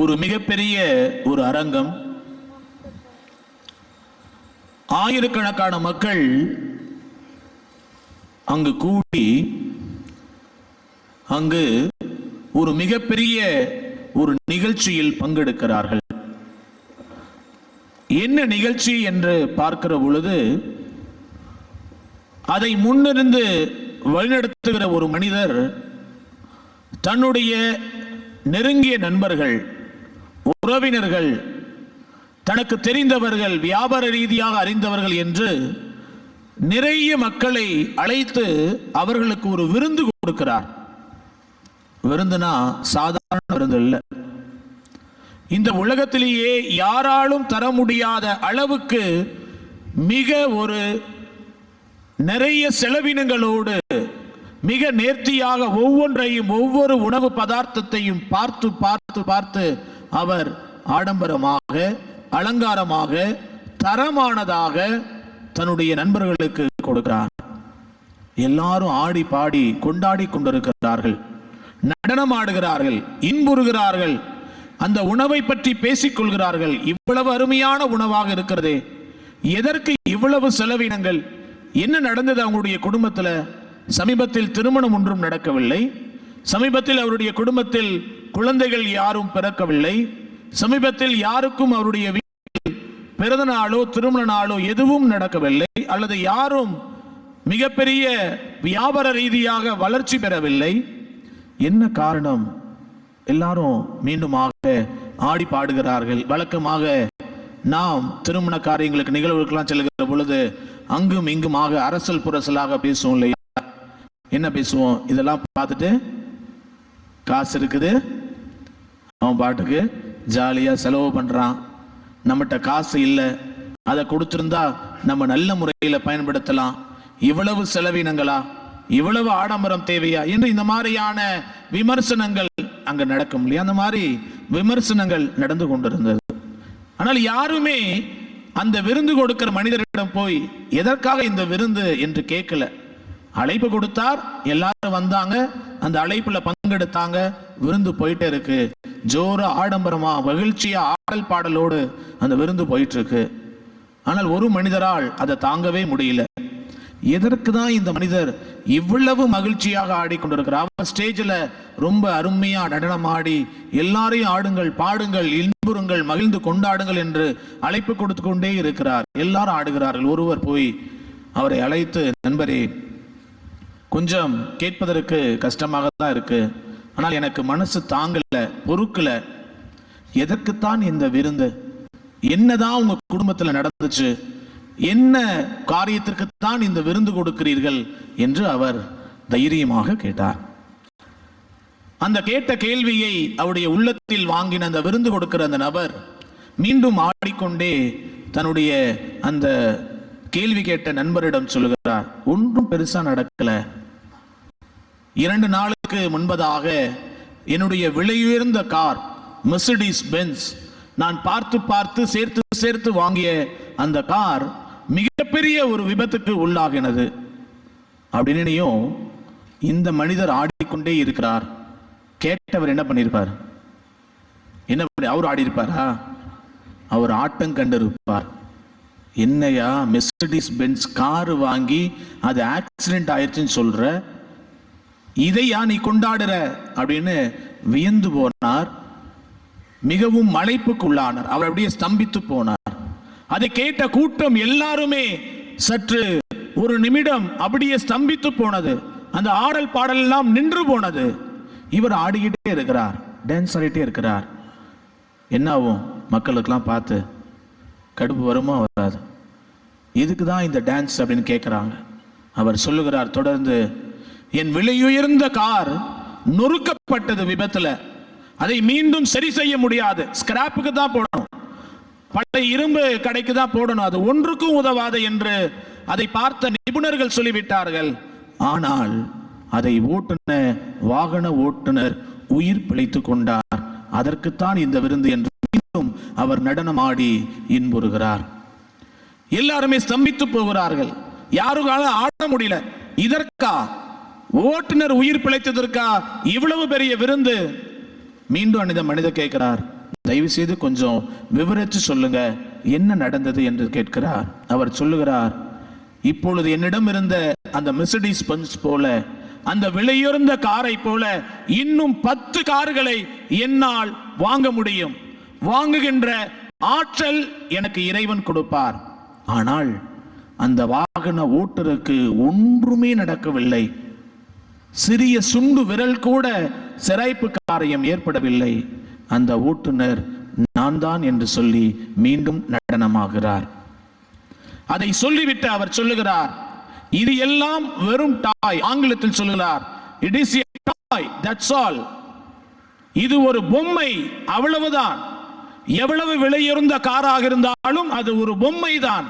ஒரு மிகப்பெரிய ஒரு அரங்கம். ஆயிரக்கணக்கான மக்கள் அங்கு கூடி அங்கு ஒரு மிகப்பெரிய ஒரு நிகழ்ச்சியில் பங்கெடுக்கிறார்கள். என்ன நிகழ்ச்சி என்று பார்க்கிற பொழுது அதை முன்னிருந்து வழிநடத்துகிற ஒரு மனிதர் தன்னுடைய நெருங்கிய நண்பர்கள் உறவினர்கள் தனக்கு தெரிந்தவர்கள் வியாபார ரீதியாக அறிந்தவர்கள் என்று நிறைய மக்களை அழைத்து அவர்களுக்கு ஒரு விருந்து கொடுக்கிறார். விருந்துனா சாதாரண விருந்து இல்லை இந்த உலகத்திலேயே யாராலும் தர முடியாத அளவுக்கு மிக ஒரு நிறைய செலவினங்களோடு மிக நேர்த்தியாக ஒவ்வொன்றையும் ஒவ்வொரு உணவு பதார்த்தத்தையும் பார்த்து பார்த்து பார்த்து அவர் ஆடம்பரமாக அலங்காரமாக தரமானதாக தன்னுடைய நண்பர்களுக்கு கொடுக்கிறார். எல்லாரும் ஆடி பாடி கொண்டாடி கொண்டிருக்கிறார்கள். நடனம் ஆடுகிறார்கள் இன்புறுகிறார்கள். அந்த உணவை பற்றி பேசிக் கொள்கிறார்கள். இவ்வளவு அருமையான உணவாக இருக்கிறதே. எதற்கு இவ்வளவு செலவினங்கள்? என்ன நடந்தது அவங்களுடைய குடும்பத்தில்? சமீபத்தில் திருமணம் ஒன்றும் நடக்கவில்லை. சமீபத்தில் அவருடைய குடும்பத்தில் குழந்தைகள் யாரும் பிறக்கவில்லை. சமீபத்தில் யாருக்கும் அவருடைய வீட்டில் பிறந்த நாளோ திருமண நாளோ எதுவும் நடக்கவில்லை. அல்லது யாரும் மிகப்பெரிய வியாபார ரீதியாக வளர்ச்சி பெறவில்லை. என்ன காரணம்? எல்லாரும் மீண்டுமாக ஆடி பாடுகிறார்கள். வழக்கமாக நாம் திருமண காரியங்களுக்கு நிகழ்வுகளுக்கெல்லாம் செல்கிற பொழுது அங்கும் இங்குமாக அரசல் புரசலாக பேசுவோம் இல்லையா? என்ன பேசுவோம்? இதெல்லாம் பார்த்துட்டு காசு இருக்குது. அவன் பாட்டுக்கு ஜாலியாக செலவு பண்ணுறான் நம்மகிட்ட காசு இல்லை. அதை கொடுத்துருந்தா நம்ம நல்ல முறையில் பயன்படுத்தலாம். இவ்வளவு செலவினங்களா? இவ்வளவு ஆடம்பரம் தேவையா? என்று இந்த மாதிரியான விமர்சனங்கள் அங்க நடக்கும் இல்லையா? அந்த மாதிரி விமர்சனங்கள் நடந்து கொண்டிருந்தது. ஆனால் யாருமே அந்த விருந்து கொடுக்கிற மனிதரிடம் போய் எதற்காக இந்த விருந்து என்று கேட்கல. அழைப்பு கொடுத்தார். எல்லாரும் வந்தாங்க. அந்த அழைப்புல பங்கெடுத்தாங்க. விருந்து போயிட்டே இருக்கு. ஜோர ஆடம்பரமா மகிழ்ச்சியா ஆடல் பாடலோடு அந்த விருந்து போயிட்டு இருக்கு ஆனால் ஒரு மனிதரால் அதை தாங்கவே முடியல. எதற்கு தான் இந்த மனிதர் இவ்வளவு மகிழ்ச்சியாக ஆடிக்கொண்டிருக்கிறார்? அவர் ஸ்டேஜில் ரொம்ப அருமையா நடனம் ஆடி எல்லாரையும் ஆடுங்கள் பாடுங்கள் இன்புறுங்கள் மகிழ்ந்து கொண்டாடுங்கள் என்று அழைப்பு கொடுத்து கொண்டே இருக்கிறார். எல்லாரும் ஆடுகிறார்கள். ஒருவர் போய் அவரை அழைத்து நண்பரே கொஞ்சம் கேட்பதற்கு கஷ்டமாக தான் இருக்கு. ஆனால் எனக்கு மனசு தாங்கல பொறுக்கல. எதற்குத்தான் இந்த விருந்து? என்னதான் உங்க குடும்பத்துல நடந்துச்சு? என்ன காரியத்திற்குத்தான் இந்த விருந்து கொடுக்கிறீர்கள்? என்று அவர் தைரியமாக கேட்டார். அந்த கேட்ட கேள்வியை அவருடைய உள்ளத்தில் வாங்கின அந்த விருந்து கொடுக்கிற அந்த நபர் மீண்டும் ஆடிக்கொண்டே தன்னுடைய அந்த கேள்வி கேட்ட நண்பரிடம் சொல்லுகிறார் ஒன்றும் பெருசா நடக்கல. இரண்டு நாளுக்கு முன்பதாக என்னுடைய விலையுயர்ந்த கார் மெர்சிடிஸ் பென்ஸ் நான் பார்த்து பார்த்து சேர்த்து சேர்த்து வாங்கிய அந்த கார் மிகப்பெரிய ஒரு விபத்துக்கு உள்ளாகினது. அப்படின்னையும் இந்த மனிதர் ஆடிக்கொண்டே இருக்கிறார். கேட்டவர் என்ன பண்ணியிருப்பார் என்ன பண்ணி அவர் ஆடியிருப்பாரா? அவர் ஆட்டம் கண்டிருப்பார். என்னையா மெர்சடிஸ் பென்ஸ் காரு வாங்கி அது ஆக்சிடென்ட் ஆயிடுச்சுன்னு சொல்ற? இதையா நீ கொண்டாடுற? அப்படின்னு வியந்து போனார். மிகவும் மலைப்புக்குள்ளானார் அவர் அப்படியே ஸ்தம்பித்து போனார். அதை கேட்ட கூட்டம் எல்லாருமே சற்று ஒரு நிமிடம் அப்படியே ஸ்தம்பித்து போனது. அந்த ஆடல் பாடல் எல்லாம் நின்று போனது. இவர் ஆடிக்கிட்டே இருக்கிறார். டான்ஸ் ஆடிட்டே இருக்கிறார். என்னாகும் மக்களுக்கெல்லாம் பார்த்து கடுப்பு வருமா வராது. இதுக்கு தான் இந்த டான்ஸ் அப்படின்னு கேட்குறாங்க அவர் சொல்லுகிறார் தொடர்ந்து என் விலையுயர்ந்த கார் நொறுக்கப்பட்டது விபத்துல. அதை மீண்டும் சரி செய்ய முடியாது. ஸ்கிராப்புக்கு தான் போடணும். பழைய இரும்பு கடைக்கு தான் போடணும். அது ஒன்றுக்கும் உதவாது என்று அதை பார்த்த நிபுணர்கள் சொல்லிவிட்டார்கள். ஆனால் அதை ஓட்டுன வாகன ஓட்டுநர் உயிர் பிழைத்துக் கொண்டார். அதற்குத்தான் இந்த விருந்து என்று அவர் நடனமாடி இன்புறுகிறார். எல்லாருமே ஸ்தம்பித்து போகிறார்கள். யாருக்கால ஆட முடியல. இதற்கா? ஓட்டுநர் உயிர் பிழைத்ததற்கா? இவ்வளவு பெரிய விருந்து? மீண்டும் அனித மனிதர் கேட்கிறார். தயவு செய்து கொஞ்சம் விவரித்து சொல்லுங்க. என்ன நடந்தது என்று கேட்கிறார். அவர் சொல்லுகிறார் இப்பொழுது என்னிடம் இருந்த அந்த மெசடிஸ் பஞ்ச் போல அந்த விலையுறந்த காரை போல இன்னும் பத்து கார்களை என்னால் வாங்க முடியும். வாங்குகின்ற ஆற்றல் எனக்கு இறைவன் கொடுப்பார். ஆனால் அந்த வாகன ஓட்டுருக்கு ஒன்றுமே நடக்கவில்லை. சிறிய சுண்டு விரல் கூட சிராய்ப்பு காரியம் ஏற்படவில்லை. அந்த ஓட்டுநர் நான் தான் என்று சொல்லி மீண்டும் நடனமாகிறார். அதை சொல்லிவிட்டு அவர் சொல்லுகிறார் இது எல்லாம் வெறும் டாய் ஆங்கிலத்தில் சொல்லுகிறார் it is toy that's all இது ஒரு பொம்மை அவ்வளவுதான். எவ்வளவு விலையுறந்த காராக இருந்தாலும் அது ஒரு பொம்மை தான்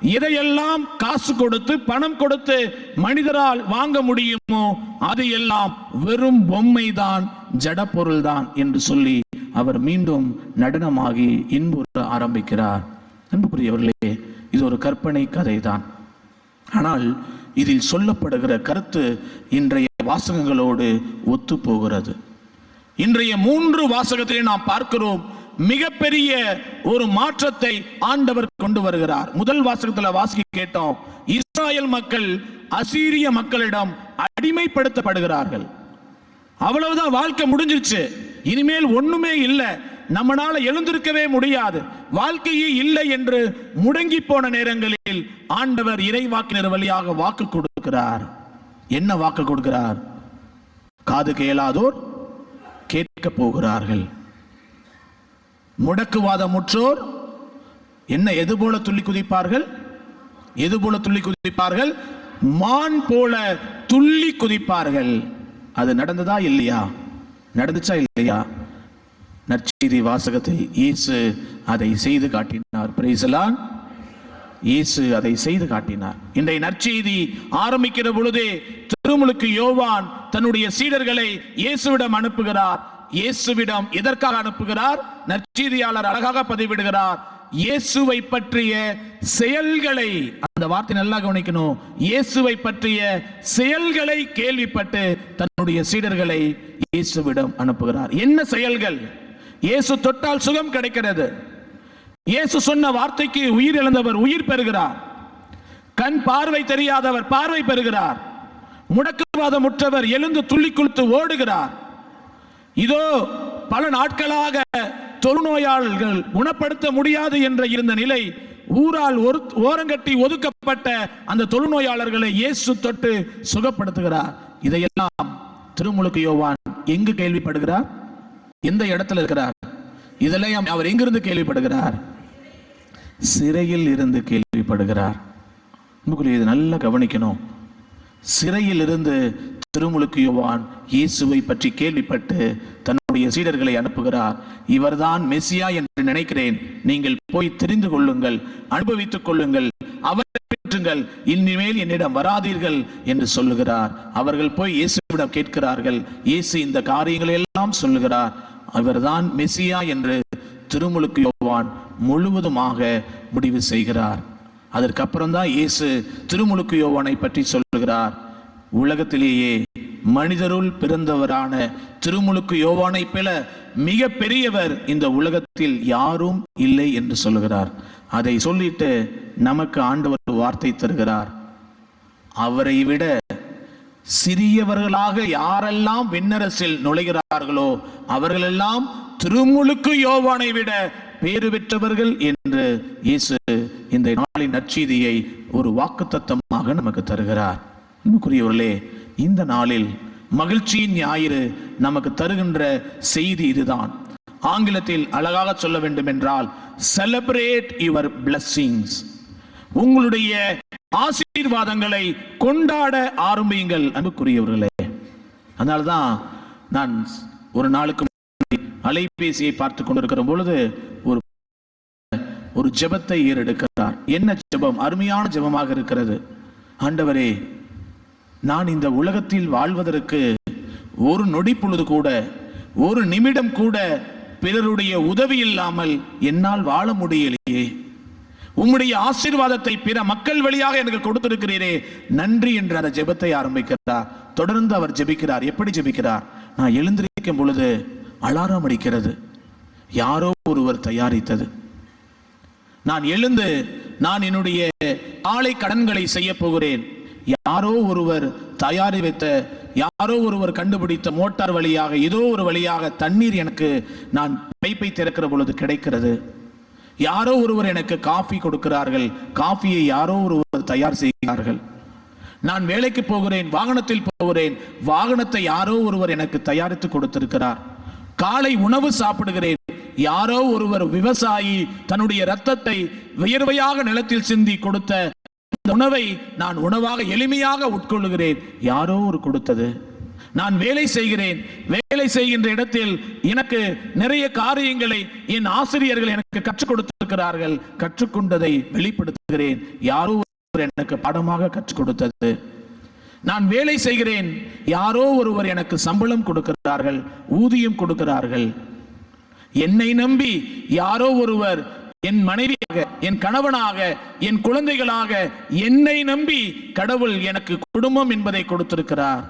இதையெல்லாம் காசு கொடுத்து பணம் கொடுத்து மனிதரால் வாங்க முடியுமோ அது எல்லாம் வெறும் பொம்மை தான் ஜடப்பொருள் தான் என்று சொல்லி அவர் மீண்டும் நடனமாகி இன்புற ஆரம்பிக்கிறார். அன்புக்குரியவர்களே இது ஒரு கற்பனை கதை தான் ஆனால் இதில் சொல்லப்படுகிற கருத்து இன்றைய வாசகங்களோடு ஒத்து போகிறது இன்றைய மூன்று வாசகத்திலே நாம் பார்க்கிறோம் மிகப்பெரிய ஒரு மாற்றத்தை ஆண்டவர் கொண்டு வருகிறார். முதல் வாசகத்துல வாசிக்க கேட்டோம். இஸ்ராயல் மக்கள் அசீரிய மக்களிடம் அடிமைப்படுத்தப்படுகிறார்கள். அவ்வளவுதான் வாழ்க்கை முடிஞ்சிருச்சு. இனிமேல் ஒண்ணுமே இல்லை. நம்மனால எழுந்திருக்கவே முடியாது. வாழ்க்கையே இல்லை என்று முடங்கி போன நேரங்களில் ஆண்டவர் இறைவாக்கினர் வழியாக வாக்கு கொடுக்கிறார். என்ன வாக்கு கொடுக்கிறார்? காது கேளாதோர் கேட்க போகிறார்கள். முடக்குவாதமுற்றோர் என்ன எது போல துள்ளி குதிப்பார்கள்? எது போல துள்ளி குதிப்பார்கள்? மான் போல துள்ளி குதிப்பார்கள். அது நடந்ததா இல்லையா? நடந்துச்சா இல்லையா? நற்செய்தி வாசகத்தில் இயேசு அதை செய்து காட்டினார். பிரேசலான் இயேசு அதை செய்து காட்டினார். இன்றைய நற்செய்தி ஆரம்பிக்கிற பொழுதே திருமுழுக்கு யோவான் தன்னுடைய சீடர்களை இயேசுவிடம் அனுப்புகிறார். இயேசுவிடம் எதற்காக அனுப்புகிறார்? நற்செய்தியாளர் அழகாக பதிவிடுகிறார். இயேசுவை பற்றிய செயல்களை அந்த வார்த்தை நல்லா கவனிக்கணும். இயேசுவை பற்றிய செயல்களை கேள்விப்பட்டு தன்னுடைய சீடர்களை இயேசுவிடம் அனுப்புகிறார். என்ன செயல்கள்? இயேசு தொட்டால் சுகம் கிடைக்கிறது. இயேசு சொன்ன வார்த்தைக்கு உயிர் இழந்தவர் உயிர் பெறுகிறார். கண் பார்வை தெரியாதவர் பார்வை பெறுகிறார். முடக்குவாதம் முற்றவர் எழுந்து துள்ளி குளித்து ஓடுகிறார். இதோ பல நாட்களாக தொழுநோயாளர்கள் குணப்படுத்த முடியாது என்ற இருந்த நிலை ஊரால் ஒரு ஓரங்கட்டி ஒதுக்கப்பட்ட அந்த தொழுநோயாளர்களை இயேசு தொட்டு சுகப்படுத்துகிறார். இதையெல்லாம் திருமுழுக்கு யோவான் எங்கு கேள்விப்படுகிறார்? எந்த இடத்துல இருக்கிறார்? இதெல்லாம் அவர் எங்கிருந்து கேள்விப்படுகிறார்? சிறையில் இருந்து கேள்விப்படுகிறார். இது நல்லா கவனிக்கணும். சிறையில் இருந்து திருமுழுக்கு யுவான் இயேசுவை பற்றி கேள்விப்பட்டு தன்னுடைய சீடர்களை அனுப்புகிறார். இவர்தான் மெசியா என்று நினைக்கிறேன். நீங்கள் போய் தெரிந்து கொள்ளுங்கள் அனுபவித்துக் கொள்ளுங்கள் அவரை பெற்றுங்கள். இனிமேல் என்னிடம் வராதீர்கள் என்று சொல்லுகிறார். அவர்கள் போய் இயேசுவிடம் கேட்கிறார்கள். இயேசு இந்த காரியங்களை எல்லாம் சொல்லுகிறார். அவர்தான் மெசியா என்று திருமுழுக்கு யோவான் முழுவதுமாக முடிவு செய்கிறார். அதற்கப்புறம்தான் இயேசு திருமுழுக்கு யோவானை பற்றி சொல்லுகிறார். உலகத்திலேயே மனிதருள் பிறந்தவரான திருமுழுக்கு யோவானை போல மிக பெரியவர் இந்த உலகத்தில் யாரும் இல்லை என்று சொல்லுகிறார். அதை சொல்லிட்டு நமக்கு ஆண்டவர் ஒரு வார்த்தை தருகிறார். அவரை விட சிறியவர்களாக யாரெல்லாம் விண்ணரசில் நுழைகிறார்களோ அவர்களெல்லாம் திருமுழுக்கு யோவானை விட பேறு பெற்றவர்கள் என்று இயேசு இந்த நாளின் நற்செய்தியை ஒரு வாக்குத்தத்தமாக நமக்கு தருகிறார். அன்புக்குரியவர்களே இந்த நாளில் மகிழ்ச்சியின் ஞாயிறு நமக்கு தருகின்ற செய்தி இதுதான். ஆங்கிலத்தில் அழகாக சொல்ல வேண்டும் என்றால் செலிப்ரேட் யுவர் பிளஸ்ஸிங்ஸ் உங்களுடைய ஆசீர்வாதங்களை கொண்டாட ஆரம்பியுங்கள் அன்புக்குரியவர்களே. அதனால்தான் நான் ஒரு நாளுக்கு அலைபேசியை பார்த்து கொண்டிருக்கிற பொழுது ஒரு ஒரு ஜெபத்தை ஏறெடுக்கிறார். என்ன ஜெபம்? அருமையான ஜெபமாக இருக்கிறது. ஆண்டவரே நான் இந்த உலகத்தில் வாழ்வதற்கு ஒரு நொடி பொழுது கூட ஒரு நிமிடம் கூட பிறருடைய உதவி இல்லாமல் என்னால் வாழ முடியலையே. உம்முடைய ஆசீர்வாதத்தை பிற மக்கள் வழியாக எனக்கு கொடுத்திருக்கிறீரே. நன்றி என்று அந்த ஜெபத்தை ஆரம்பிக்கிறார். தொடர்ந்து அவர் ஜெபிக்கிறார். எப்படி ஜெபிக்கிறார்? நான் எழுந்திருக்கும் பொழுது அலாரம் அடிக்கிறது. யாரோ ஒருவர் தயாரித்தது. நான் எழுந்து நான் என்னுடைய ஆலை கடன்களை செய்ய போகிறேன். யாரோ ஒருவர் தயாரி வைத்த யாரோ ஒருவர் கண்டுபிடித்த மோட்டார் வழியாக ஏதோ ஒரு வழியாக தண்ணீர் எனக்கு நான் பைப்பை திறக்கிற பொழுது கிடைக்கிறது. யாரோ ஒருவர் எனக்கு காஃபி கொடுக்கிறார்கள். காஃபியை யாரோ ஒருவர் தயார் செய்கிறார்கள். நான் வேலைக்கு போகிறேன் வாகனத்தில் போகிறேன். வாகனத்தை யாரோ ஒருவர் எனக்கு தயாரித்து கொடுத்திருக்கிறார். காலை உணவு சாப்பிடுகிறேன். யாரோ ஒருவர் விவசாயி தன்னுடைய ரத்தத்தை வியர்வையாக நிலத்தில் சிந்தி கொடுத்த இந்த உணவை நான் உணவாக எளிமையாக உட்கொள்ளுகிறேன். யாரோ ஒரு கொடுத்தது. நான் வேலை செய்கிறேன். வேலை செய்கின்ற இடத்தில் எனக்கு நிறைய காரியங்களை என் ஆசிரியர்கள் எனக்கு கற்றுக் கொடுத்திருக்கிறார்கள். கற்றுக்கொண்டதை வெளிப்படுத்துகிறேன். யாரோ ஒருவர் எனக்கு பாடமாக கற்றுக் கொடுத்தது. நான் வேலை செய்கிறேன். யாரோ ஒருவர் எனக்கு சம்பளம் கொடுக்கிறார்கள். ஊதியம் கொடுக்கிறார்கள். என்னை நம்பி யாரோ ஒருவர் என் மனைவியாக என் கணவனாக என் குழந்தைகளாக என்னை நம்பி கடவுள் எனக்கு குடும்பம் என்பதை கொடுத்திருக்கிறார்.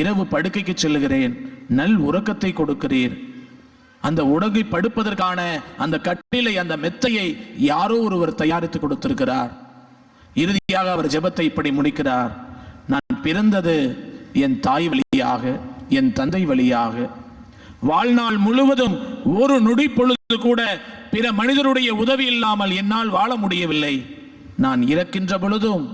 இரவு படுக்கைக்கு செல்லுகிறேன் நல் உறக்கத்தை கொடுக்கிறீர். அந்த உடகை படுப்பதற்கான அந்த கட்டிலை அந்த மெத்தையை யாரோ ஒருவர் தயாரித்து கொடுத்திருக்கிறார். இறுதியாக அவர் ஜெபத்தை இப்படி முடிக்கிறார். நான் பிறந்தது என் தாய் வழியாக என் தந்தை வழியாக வாழ்நாள் முழுவதும் ஒரு நொடி பொழுது கூட பிற மனிதருடைய உதவி இல்லாமல் என்னால் வாழ முடியவில்லை. நான் இறக்கின்ற பொழுதும்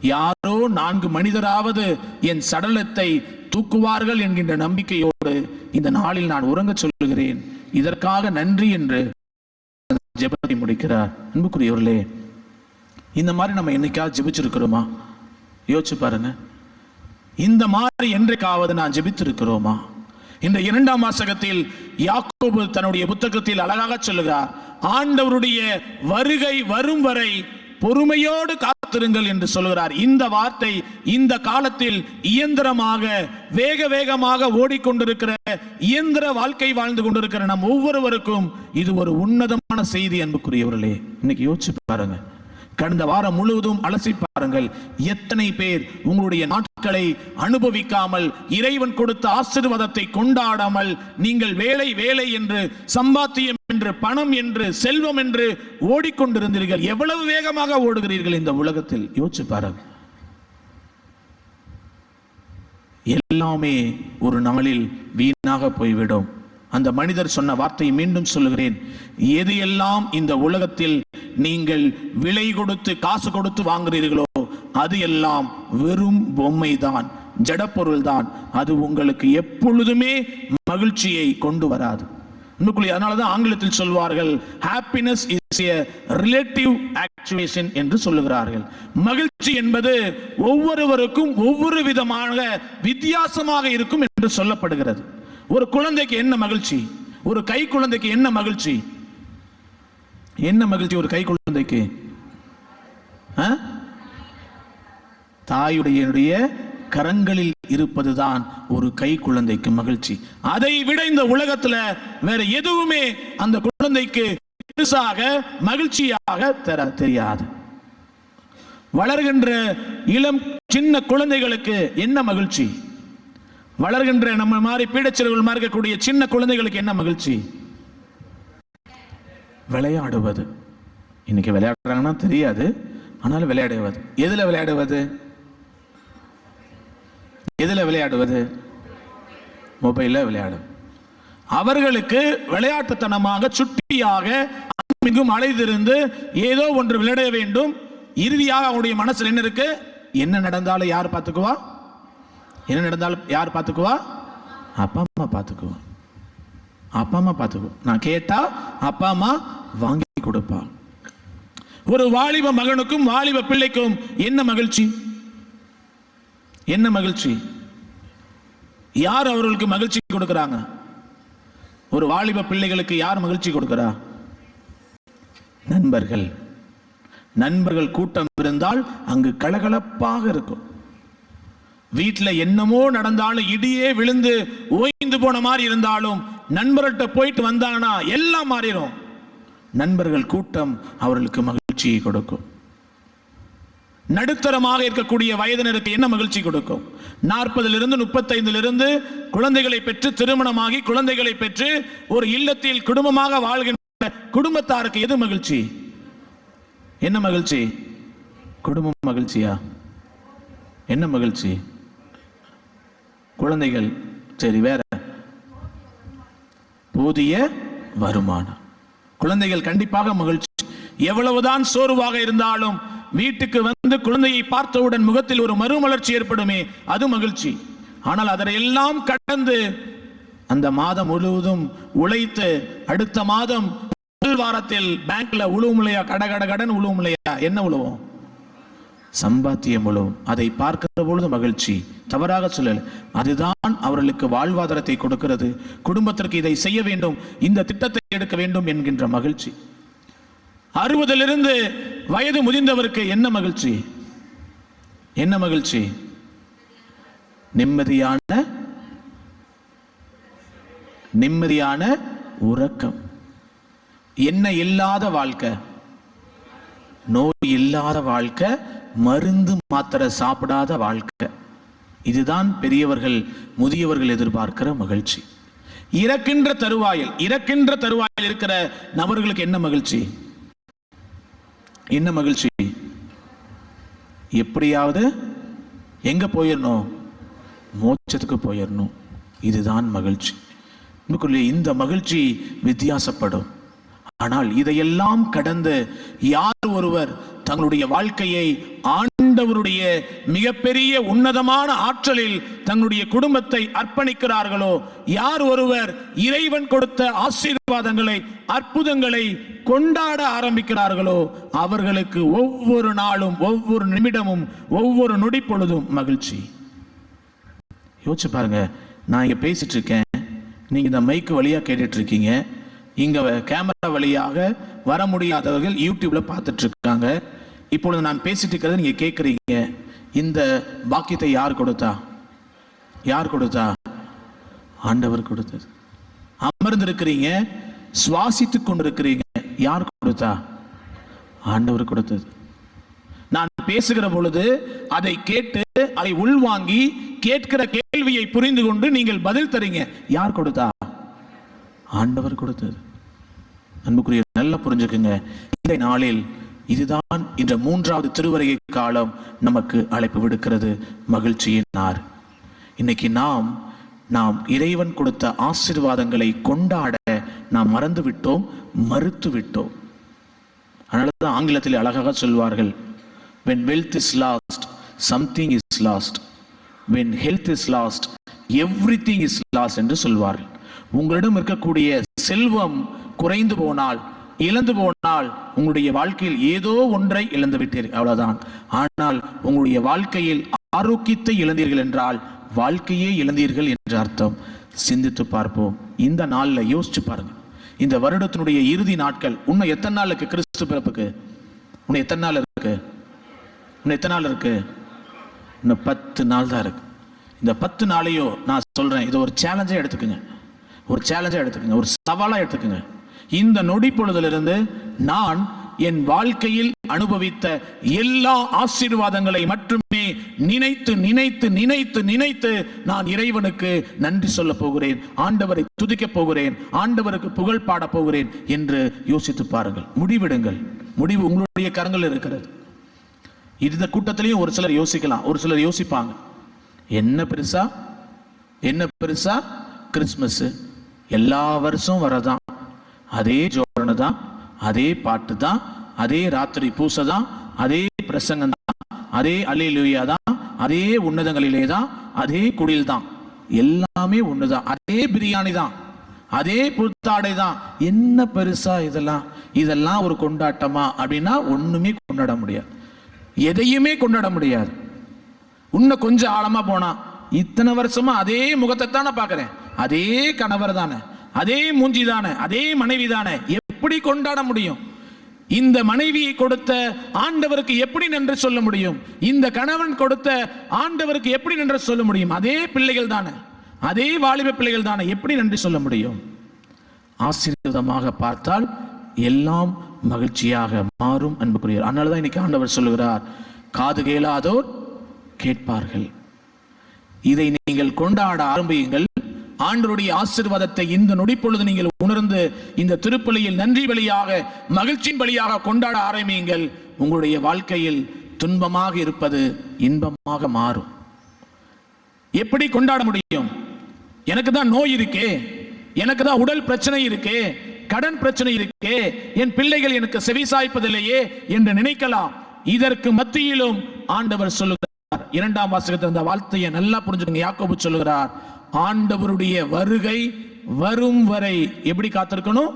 யாரோ நான்கு மனிதராவது என் சடலத்தை தூக்குவார்கள் என்கின்ற நம்பிக்கையோடு இந்த நாளில் நான் உறங்கச் சொல்லுகிறேன். இதற்காக நன்றி என்று ஜெபத்தை முடிக்கிறார். அன்புக்குரியவர்களே இந்த மாதிரி நம்ம என்னைக்காவது ஜெபிச்சிருக்கிறோமா? யோசிச்சு பாருங்க. இந்த மாதிரி என்றைக்காவது நான் ஜெபித்திருக்கிறோமா? இந்த இரண்டாம் வாசகத்தில் யாக்கோபு தன்னுடைய புத்தகத்தில் அழகாக சொல்லுகிறார் ஆண்டவருடைய வருகை வரும் வரை பொறுமையோடு காத்திருங்கள் என்று சொல்கிறார் இந்த வார்த்தை இந்த காலத்தில் இயந்திரமாக வேக வேகமாக ஓடிக்கொண்டிருக்கிற இயந்திர வாழ்க்கை வாழ்ந்து கொண்டிருக்கிற நம் ஒவ்வொருவருக்கும் இது ஒரு உன்னதமான செய்தி அன்புக்குரியவர்களே. இன்னைக்கு யோசிச்சு பாருங்க. கடந்த வாரம் முழுவதும் அலசி பாருங்கள். எத்தனை பேர் உங்களுடைய நாட்களை அனுபவிக்காமல் இறைவன் கொடுத்த ஆசீர்வாதத்தை கொண்டாடாமல் நீங்கள் வேலை வேலை என்று சம்பாத்தியம் என்று பணம் என்று செல்வம் என்று ஓடிக்கொண்டிருந்தீர்கள். எவ்வளவு வேகமாக ஓடுகிறீர்கள் இந்த உலகத்தில்? யோசிச்சு பாருங்கள் எல்லாமே ஒரு நாளில் வீணாக போய்விடும். அந்த மனிதர் சொன்ன வார்த்தையை மீண்டும் சொல்லுகிறேன். எது எல்லாம் இந்த உலகத்தில் நீங்கள் விலை கொடுத்து காசு கொடுத்து வாங்குறீர்களோ அது எல்லாம் வெறும் பொம்மைதான் ஜடப்பொருள் தான் அது உங்களுக்கு எப்பொழுதுமே மகிழ்ச்சியை கொண்டு வராது. அன்புக்குள்ளே அதனால தான் ஆங்கிலத்தில் சொல்வார்கள் happiness is a relative actuation என்று சொல்லுகிறார்கள். மகிழ்ச்சி என்பது ஒவ்வொருவருக்கும் ஒவ்வொரு விதமாக வித்தியாசமாக இருக்கும் என்று சொல்லப்படுகிறது. ஒரு குழந்தைக்கு என்ன மகிழ்ச்சி? ஒரு கை குழந்தைக்கு என்ன மகிழ்ச்சி? என்ன மகிழ்ச்சி ஒரு கை குழந்தைக்கு? தாயுடைய கரங்களில் இருப்பதுதான் ஒரு கை குழந்தைக்கு மகிழ்ச்சி. அதை விட இந்த உலகத்துல வேற எதுவுமே அந்த குழந்தைக்கு பெருசாக மகிழ்ச்சியாக தர தெரியாது. வளர்கின்ற இளம் சின்ன குழந்தைகளுக்கு என்ன மகிழ்ச்சி? வளர்கின்ற நம்ம மாதிரி பீடச்சிறுகள் மாதிரி இருக்கக்கூடிய சின்ன குழந்தைகளுக்கு என்ன மகிழ்ச்சி? விளையாடுவது. இன்னைக்கு விளையாடுறாங்கன்னா தெரியாது ஆனால் விளையாடுவது. எதில் விளையாடுவது? எதில் விளையாடுவது? மொபைலில் விளையாடும் அவர்களுக்கு விளையாட்டுத்தனமாக சுட்டியாக மிகவும் அலைதிருந்து ஏதோ ஒன்று விளையாட வேண்டும். இறுதியாக அவனுடைய மனசில் என்ன இருக்கு? என்ன நடந்தாலும் யார் பார்த்துக்குவா? என்ன நடந்தாலும் யார் பார்த்துக்குவா? அப்பா அம்மா பார்த்துக்குவா. அப்பா அம்மா பார்த்துக்கோ. நான் கேட்டா அப்பா அம்மா வாங்கி கொடுப்பா. ஒரு வாலிப மகனுக்கும் வாலிப பிள்ளைக்கும் என்ன மகிழ்ச்சி? என்ன மகிழ்ச்சி? யார் அவர்களுக்கு மகிழ்ச்சி கொடுக்கறாங்க? ஒரு வாலிப பிள்ளைகளுக்கு யார் மகிழ்ச்சி கொடுக்கிறா? நண்பர்கள். நண்பர்கள் கூட்டம் இருந்தால் அங்கு கலகலப்பாக இருக்கும். வீட்டுல என்னமோ நடந்தாலும் இடியே விழுந்து ஓய்ந்து போன மாதிரி இருந்தாலும் நண்பர்கிட்ட போயிட்டு வந்தாங்கன்னா எல்லாம் மாறிடும். நண்பர்கள் கூட்டம் அவர்களுக்கு மகிழ்ச்சியை கொடுக்கும். நடுத்தரமாக இருக்கக்கூடிய வயதினருக்கு என்ன மகிழ்ச்சி கொடுக்கும்? நாற்பதிலிருந்து முப்பத்தைந்திலிருந்து குழந்தைகளை பெற்று திருமணமாகி குழந்தைகளை பெற்று ஒரு இல்லத்தில் குடும்பமாக வாழ்கின்ற குடும்பத்தாருக்கு எது மகிழ்ச்சி? என்ன மகிழ்ச்சி? குடும்பம் மகிழ்ச்சியா? என்ன மகிழ்ச்சி? குழந்தைகள் சரி வேற ஊதிய வருமானம். குழந்தைகள் கண்டிப்பாக மகிழ்ச்சி. எவ்வளவுதான் சோர்வாக இருந்தாலும் வீட்டுக்கு வந்து குழந்தையை பார்த்தவுடன் முகத்தில் ஒரு மறுமலர்ச்சி ஏற்படுமே அது மகிழ்ச்சி. ஆனால் அதனையெல்லாம் கடந்து அந்த மாதம் முழுவதும் உழைத்து அடுத்த மாதம் முதல் வாரத்தில் பேங்க்ல உழுவுமில்லையா கட கட கடன் உழுவுமில்லையா என்ன உழுவோம்? சம்பாத்தியம் அதை பார்க்கிற பொழுது மகிழ்ச்சி. தவறாக சொல்லல். அதுதான் அவர்களுக்கு வாழ்வாதாரத்தை கொடுக்கிறது. குடும்பத்திற்கு இதை செய்ய வேண்டும். இந்த திட்டத்தை எடுக்க வேண்டும் என்கின்ற மகிழ்ச்சி. அறுபதிலிருந்து வயது முதிர்ந்தவருக்கு என்ன மகிழ்ச்சி? என்ன மகிழ்ச்சி? நிம்மதியான நிம்மதியான உறக்கம். என்ன இல்லாத வாழ்க்கை. நோய் இல்லாத வாழ்க்கை. மருந்து மாத்திரை சாப்பிடாத வாழ்க்கை. இதுதான் பெரியவர்கள் முதியவர்கள் எதிர்பார்க்கிற மகிழ்ச்சி. இறக்கின்ற தருவாயில் இறக்கின்ற தருவாயில் இருக்கிற நபர்களுக்கு என்ன மகிழ்ச்சி? என்ன மகிழ்ச்சி? எப்படியாவது எங்க போயிடணும் மோட்சத்துக்கு போயிடணும் இதுதான் மகிழ்ச்சி. இன்னுக்குள்ளே இந்த மகிழ்ச்சி வித்தியாசப்படும். ஆனால் இதையெல்லாம் கடந்து யார் ஒருவர் தங்களுடைய வாழ்க்கையை ஆண்டவருடைய மிகப்பெரிய உன்னதமான ஆற்றலில் தங்களுடைய குடும்பத்தை அர்ப்பணிக்கிறார்களோ? யார் ஒருவர் இறைவன் கொடுத்த ஆசீர்வாதங்களை அற்புதங்களை கொண்டாட ஆரம்பிக்கிறார்களோ? அவர்களுக்கு ஒவ்வொரு நாளும் ஒவ்வொரு நிமிடமும் ஒவ்வொரு நொடி பொழுதும் மகிழ்ச்சி. யோசிச்சு பாருங்க நான் இங்க பேசிட்டு இருக்கேன் நீங்க இந்த மைக்கு வழியா கேட்டுட்டு இருக்கீங்க இங்க கேமரா வழியாக வர முடியாதவர்கள் யூடியூப்ல பார்த்துட்டு இருக்காங்க இப்பொழுது நான் பேசிட்டு இருக்கிறத நீங்கள் கேட்குறீங்க இந்த பாக்கியத்தை யார் கொடுத்தா? யார் கொடுத்தா? ஆண்டவர் கொடுத்தது. அமர்ந்திருக்கிறீங்க சுவாசித்து கொண்டிருக்கிறீங்க யார் கொடுத்தா? ஆண்டவர் கொடுத்தது. நான் பேசுகிற பொழுது அதை கேட்டு அதை உள்வாங்கி கேட்கிற கேள்வியை புரிந்து கொண்டு நீங்கள் பதில் தரீங்க. யார் கொடுத்தா? ஆண்டவர் கொடுத்தது. அன்புக்குரிய நல்லா புரிஞ்சுக்குங்க. இந்த நாளில் இதுதான் இந்த மூன்றாவது திருவரையை காலம் நமக்கு அழைப்பு விடுக்கிறது. மகிழ்ச்சியினார். இன்னைக்கு நாம் நாம் இறைவன் கொடுத்த ஆசீர்வாதங்களை கொண்டாட நாம் மறந்து விட்டோம் மறுத்து விட்டோம் அதனால தான் ஆங்கிலத்தில் அழகாக சொல்வார்கள் when wealth is lost something is lost when health is lost everything is lost என்று சொல்வார்கள். உங்களிடம் இருக்கக்கூடிய செல்வம் குறைந்து போனால் இழந்து போனால் உங்களுடைய வாழ்க்கையில் ஏதோ ஒன்றை இழந்து விட்டீர்கள் அவ்வளவுதான். ஆனால் உங்களுடைய வாழ்க்கையில் ஆரோக்கியத்தை இழந்தீர்கள் என்றால் வாழ்க்கையே இழந்தீர்கள் என்று அர்த்தம். சிந்தித்து பார்ப்போம். இந்த நாளில் யோசிச்சு பாருங்க. இந்த வருடத்தினுடைய இறுதி நாட்கள் இன்னும் எத்தனை நாள் இருக்கு கிறிஸ்து பிறப்புக்கு? இன்னும் எத்தனை நாள் இருக்கு? இன்னும் எத்தனை நாள் இருக்கு? இன்னும் பத்து நாள் தான் இருக்கு. இந்த பத்து நாளையோ நான் சொல்றேன். இதை ஒரு சேலஞ்சாக எடுத்துக்கோங்க. ஒரு சேலஞ்சாக எடுத்துக்கோங்க. ஒரு சவாலாக எடுத்துக்கோங்க. இந்த நொடி பொழுதிலிருந்து நான் என் வாழ்க்கையில் அனுபவித்த எல்லா ஆசீர்வாதங்களை மட்டுமே நினைத்து நினைத்து நினைத்து நினைத்து நான் இறைவனுக்கு நன்றி சொல்ல போகிறேன். ஆண்டவரை துதிக்கப் போகிறேன். ஆண்டவருக்கு புகழ் பாடப் போகிறேன் என்று யோசித்து பாருங்கள். முடிவிடுங்கள். முடிவு உங்களுடைய கரங்கள் இருக்கிறது. இந்த கூட்டத்திலையும் ஒரு சிலர் யோசிக்கலாம். ஒரு சிலர் யோசிப்பாங்க. என்ன பெருசா? என்ன பெருசா? கிறிஸ்மஸ். எல்லா வருஷம் வரதான். அதே ஜோரணு தான் அதே பாட்டு தான் அதே ராத்திரி பூசை தான் அதே பிரசங்கம் தான் அதே அலிலுயா தான் அதே உன்னதங்களிலே தான் அதே குடில் தான் எல்லாமே ஒன்று தான் அதே பிரியாணி தான் அதே புத்தாடை தான் என்ன பெருசா இதெல்லாம்? இதெல்லாம் ஒரு கொண்டாட்டமா? அப்படின்னா ஒண்ணுமே கொண்டாட முடியாது. எதையுமே கொண்டாட முடியாது. இன்னும் கொஞ்சம் ஆழமா போனா இத்தனை வருஷமா அதே முகத்தை தானே பார்க்குறேன். அதே கணவர் தானே. அதே மூஞ்சி தானே அதே மனைவி தானே எப்படி கொண்டாட முடியும்? இந்த மனைவியை கொடுத்த ஆண்டவருக்கு எப்படி நன்றி சொல்ல முடியும்? இந்த கணவன் கொடுத்த ஆண்டவருக்கு எப்படி நன்றி சொல்ல முடியும்? அதே பிள்ளைகள் தானே அதே வாலிப பிள்ளைகள் தானே எப்படி நன்றி சொல்ல முடியும்? ஆசீர்வாதமாக பார்த்தால் எல்லாம் மகிழ்ச்சியாக மாறும் அன்புக்குரியவர். அதனால தான் இன்னைக்கு ஆண்டவர் சொல்லுகிறார் காது கேளாதோர் கேட்பார்கள். இதை நீங்கள் கொண்டாட ஆரம்பியுங்கள். ஆண்டருடைய ஆசீர்வாதத்தை இந்த நொடிப்பொழுது நீங்கள் உணர்ந்து இந்த திருப்பலியில் நன்றி வழியாக மகிழ்ச்சியின் வழியாக கொண்டாட ஆரம்பியுங்கள். உங்களுடைய வாழ்க்கையில் துன்பமாக இருப்பது இன்பமாக மாறும். எப்படி கொண்டாட முடியும்? எனக்கு தான் நோய் இருக்கே. எனக்கு தான் உடல் பிரச்சனை இருக்கே. கடன் பிரச்சனை இருக்கே. என் பிள்ளைகள் எனக்கு செவி சாய்ப்பதில்லையே என்று நினைக்கலாம். இதற்கு மத்தியிலும் ஆண்டவர் சொல்லுகிறார். இரண்டாம் வாசகத்தில் அந்த வார்த்தையை நல்லா புரிஞ்சுக்கங்க. யாக்கோபு சொல்லுகிறார் ஆண்டவருடைய வருகை வரும் வரை எப்படி காத்திருக்கணும்?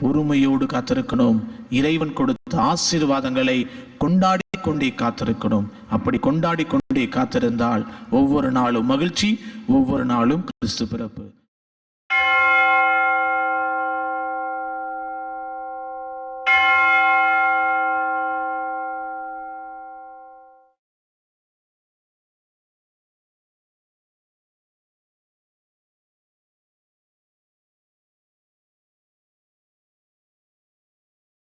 பொறுமையோடு காத்திருக்கணும். இறைவன் கொடுத்த ஆசீர்வாதங்களை கொண்டாடி கொண்டே காத்திருக்கணும். அப்படி கொண்டாடி கொண்டே காத்திருந்தால் ஒவ்வொரு நாளும் மகிழ்ச்சி ஒவ்வொரு நாளும் கிறிஸ்து பிறப்பு.